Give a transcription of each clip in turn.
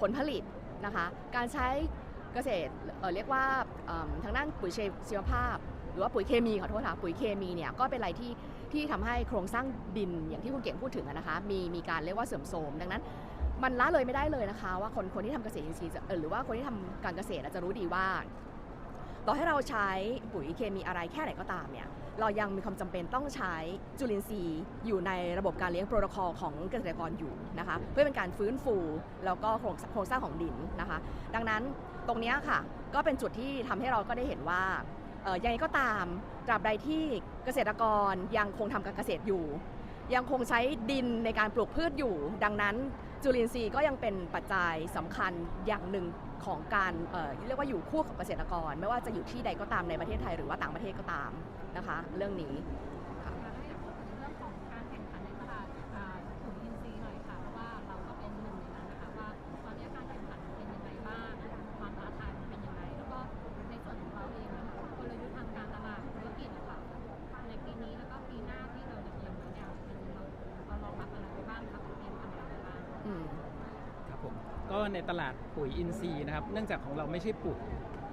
ผลผลิตนะคะ การใช้เกษตรเรียกว่าทางด้านปุ๋ยชีวภาพ หรือว่าปุ๋ยเคมีขอโทษค่ะปุ๋ยเคมีเนี่ยก็เป็นอะไรที่ที่ทำให้โครงสร้างดินอย่างที่คุณเก่งพูดถึงนะคะมีมีการเรียกว่าเสื่อมโทรมดังนั้นมันละเลยไม่ได้เลยนะคะ ว่าคนคนที่ทำเกษตรอินทรีย์จะเอ่อหรือว่าคนที่ทำการเกษตรจะรู้ดีว่า ต่อให้เราใช้ปุ๋ยเคมีอะไรแค่ไหนก็ตามเนี่ยเรายังมีความจำเป็นต้องใช้จุลินทรีย์ อยู่ในระบบการเลี้ยงโปรโตคอลของเกษตรกรอยู่นะคะเพื่อเป็นการฟื้นฟูแล้วก็โครงงสร้างของดินนะคะ ดังนั้นตรงนี้ค่ะก็เป็นจุดที่ทำให้เราก็ได้เห็นว่าเอ่อยังไงก็ตามตราบใดที่เกษตรกรยังคงทำการเกษตรอยู่ ยังคงใช้ดินในการปลูกพืชอยู่ ดังนั้นจุลินทรีย์ก็ยังเป็นปัจจัยสำคัญอย่างหนึ่งของการเเรียกว่าอยู่คู่กับเกษตรกร ไม่ว่าจะอยู่ที่ใดก็ตามในประเทศไทยหรือว่าต่างประเทศก็ตามนะคะ เรื่องนี้ ในตลาดปุ๋ยอินทรีย์นะครับ เนื่องจากของเราไม่ใช่ปุ๋ย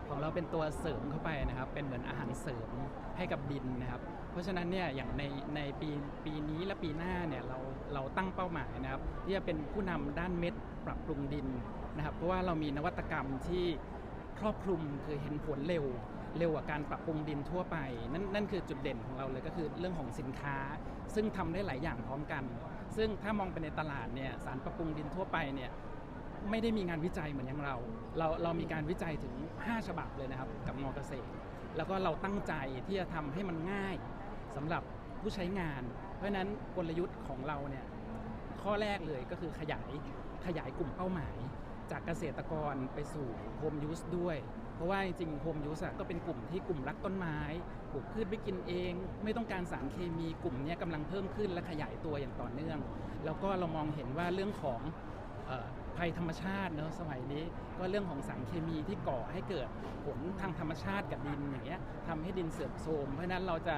ของเราเป็นตัวเสริมเข้าไปนะครับ เป็นเหมือนอาหารเสริมให้กับดินนะครับ เพราะฉะนั้นเนี่ยอย่างในในปีปีนี้และปีหน้าเนี่ยเราเราตั้งเป้าหมายนะครับ ที่จะเป็นผู้นำด้านเม็ดปรับปรุงดินนะครับ เพราะว่าเรามีนวัตกรรมที่ครอบคลุมคือเห็นผลเร็วเร็วกว่าการปรับปรุงดินทั่วไป นั่นนั่นคือจุดเด่นของเราเลยก็คือเรื่องของสินค้า ซึ่งทำได้หลายอย่างพร้อมกัน ซึ่งถ้ามองไปในตลาดเนี่ยสารปรับปรุงดินทั่วไปเนี่ย ไม่ได้มีงานวิจัยเหมือนอย่างเรา เรา เรามีการวิจัยถึง 5 ฉบับเลยนะครับ กับมอเกษตร แล้วก็เราตั้งใจที่จะทำให้มันง่ายสำหรับผู้ใช้งาน เพราะฉะนั้นกลยุทธ์ของเราเนี่ยข้อแรกเลยก็คือขยายขยายกลุ่มเป้าหมาย จากเกษตรกรไปสู่โฮมยูสด้วย เพราะว่าจริงๆโฮมยูสก็เป็นกลุ่มที่กลุ่มรักต้นไม้ปลูกพืชไว้กินเอง ไม่ต้องการสารเคมีกลุ่มนี้กำลังเพิ่มขึ้นและขยายตัวอย่างต่อเนื่อง แล้วก็เรามองเห็นว่าเรื่องของ ภัยธรรมชาติเนอะสมัยนี้ ก็เรื่องของสารเคมีที่ก่อให้เกิดผลทางธรรมชาติกับดินอย่างเงี้ยทำให้ดินเสื่อมโทรมเพราะฉะนั้นเราจะ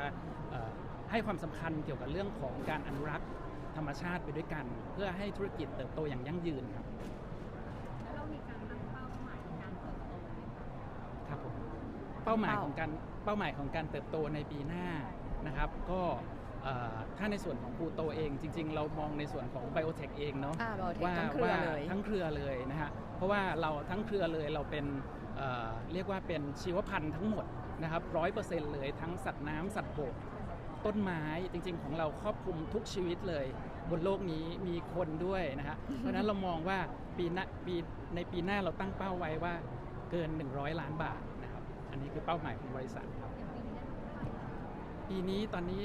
เอ่อให้ความสำคัญเกี่ยวกับเรื่องของการอนุรักษ์ธรรมชาติไปด้วยกัน เพื่อให้ธุรกิจเติบโตอย่างยั่งยืนครับแล้วเรามีการตั้งเป้าหมายในการเติบโตไหมคะครับผมเป้าหมายเป้าของการเป้าหมายของการเติบโตในปีหน้านะครับ ก็เอ่อ ถ้าในส่วนของปูโตเอง จริง ๆ เรามองในส่วนของไบโอเทคเองเนาะอ่า Biotech ว่าทั้งเครือว่าเลย ทั้งเครือเลยนะฮะเพราะว่าเราทั้งเครือเลยเราเป็นเอ่อเรียกว่าเป็นชีวพันธุ์ทั้งหมดนะครับร้อยเปอร์เซ็นต์เลยทั้งสัตว์น้ำสัตว์บก ต้นไม้จริง ๆ ของเราครอบคลุมทุกชีวิตเลย บนโลกนี้มีคนด้วยนะฮะ เพราะฉะนั้นเรามองว่าปีหน้าปีในปีหน้าเราตั้งเป้าไว้ว่าเกิน 100 ล้านบาทนะครับ อันนี้คือเป้าหมายของบริษัทครับอย่างปีนี้ได้เท่าไหร่ปีนี้ตอนนี้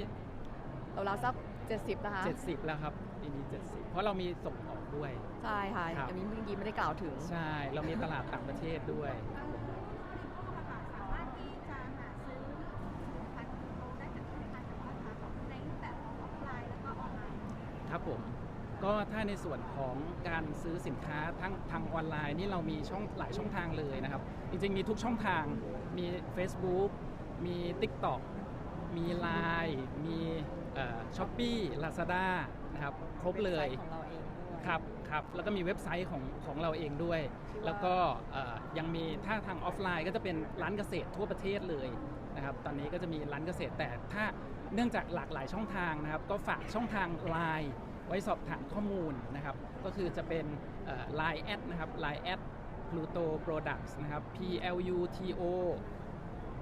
เราเราสัก 70 นะคะ 70 แล้วครับปีนี้ 70 เพราะเรามีส่งออกด้วย ใช่ค่ะครับ อันนี้เมื่อกี้ไม่ได้กล่าวถึง ใช่ เรามีตลาดต่างประเทศด้วยสามารถที่จะหาซื้อผลิตภัณฑ์ของเราได้จากธนาคารแต่ว่าหาของในรูปแบบของออฟไลน์แล้วก็ออนไลน์ครับผม ก็ถ้าในส่วนของการซื้อสินค้าทั้งทางออนไลน์นี่เรามีช่องหลายช่องทางเลยนะครับ จริงๆ มีทุกช่องทาง มี Facebook มี TikTok มี Line มี ช้อปปี้ลาซาด้านะครับครบเลยของเราเองด้วยครับครับแล้วก็มีเว็บไซต์ของของเราเองด้วยชื่อว่าแล้วก็เอ่อยังมีถ้าทางออฟไลน์ก็จะเป็นร้านเกษตรทั่วประเทศเลยนะครับตอนนี้ก็จะมีร้านเกษตรแต่ถ้าเนื่องจากหลากหลายช่องทางนะครับ ก็ฝากช่องทาง Line ไว้สอบถามข้อมูลนะครับ ก็คือจะเป็นเอ่อ Line แอดนะครับ Line แอด Pluto Products นะครับ P L U T O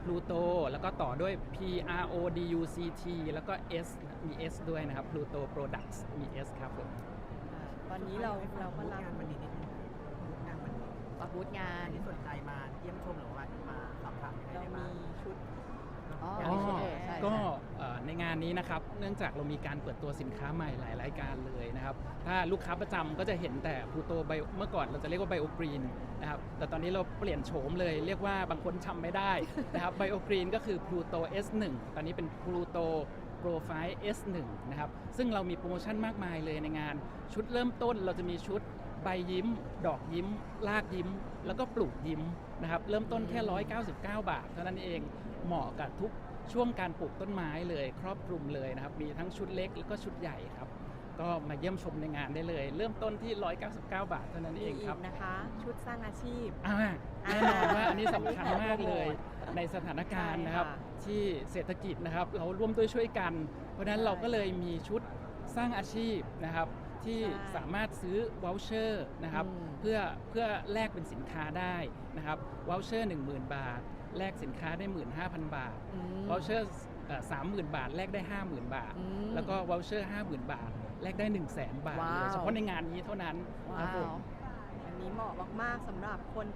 Pluto แล้วก็ต่อด้วย P R O D U C T แล้วก็ S มี S ด้วยนะครับ Pluto Products มี S ครับผมอ่าตอนนี้เราเราก็รับงานวันนี้นิดนึงงานวันนี้ปักบูธงานอันนี้สนใจมาเยี่ยมชมหรือว่ามาสอบถามยังไงเราได้านนี้นะครับ เนื่องจากเรามีการเปิดตัวสินค้าใหม่หลายรายการเลยนะครับ ถ้าลูกค้าประจำก็จะเห็นแต่พูโตไบเมื่อก่อนเราจะเรียกว่าไบโอกรีนนะครับ แต่ตอนนี้เราเปลี่ยนโฉมเลย เรียกว่าบางคนจำไม่ได้นะครับไบโอกรีนก็คือ Pluto S1 ตอนนี้เป็น Pluto Profile S1 นะครับ ซึ่งเรามีโปรโมชั่นมากมายเลยในงาน ชุดเริ่มต้นเราจะมีชุดใบยิ้ม ดอกยิ้ม ลากยิ้ม แล้วก็ปลูกยิ้มนะครับ เริ่มต้นแค่ 199 บาท เท่านั้นเอง เหมาะกับทุก ช่วงการปลูกต้นไม้เลย ครอบคลุมเลยนะครับ มีทั้งชุดเล็กแล้วก็ชุดใหญ่ครับ ก็มาเยี่ยมชมในงานได้เลย เริ่มต้นที่ 199 บาทเท่านั้นเองครับมีกนะคะ ชุดสร้างอาชีพอ่าแน่นอนว่าอันนี้สำคัญมากเลย ในสถานการณ์นะครับใช่ค่ะที่เศรษฐกิจนะครับ เราร่วมด้วยช่วยกัน เพราะฉะนั้นใช่เราก็เลยมีชุดสร้างอาชีพนะครับที่ใช่สามารถซื้อวอลเชอร์นะครับอืมเพื่อเพื่อแลกเป็นสินค้าได้นะครับวอลเชอร์10,000 บาท แลกสินค้าได้ 15,000 บาทอืมวอลเชอร์สามหมื่นบาทแลกได้ 50,000 บาทอืมแล้วก็วอลเชอร์50,000บาทแลกได้ 1 0 0 0 0แบาท ว้าวเลยเฉพาะในงานนี้เท่านั้นคว้ารับผมวอันนี้เหมาะมากๆสำหรับคน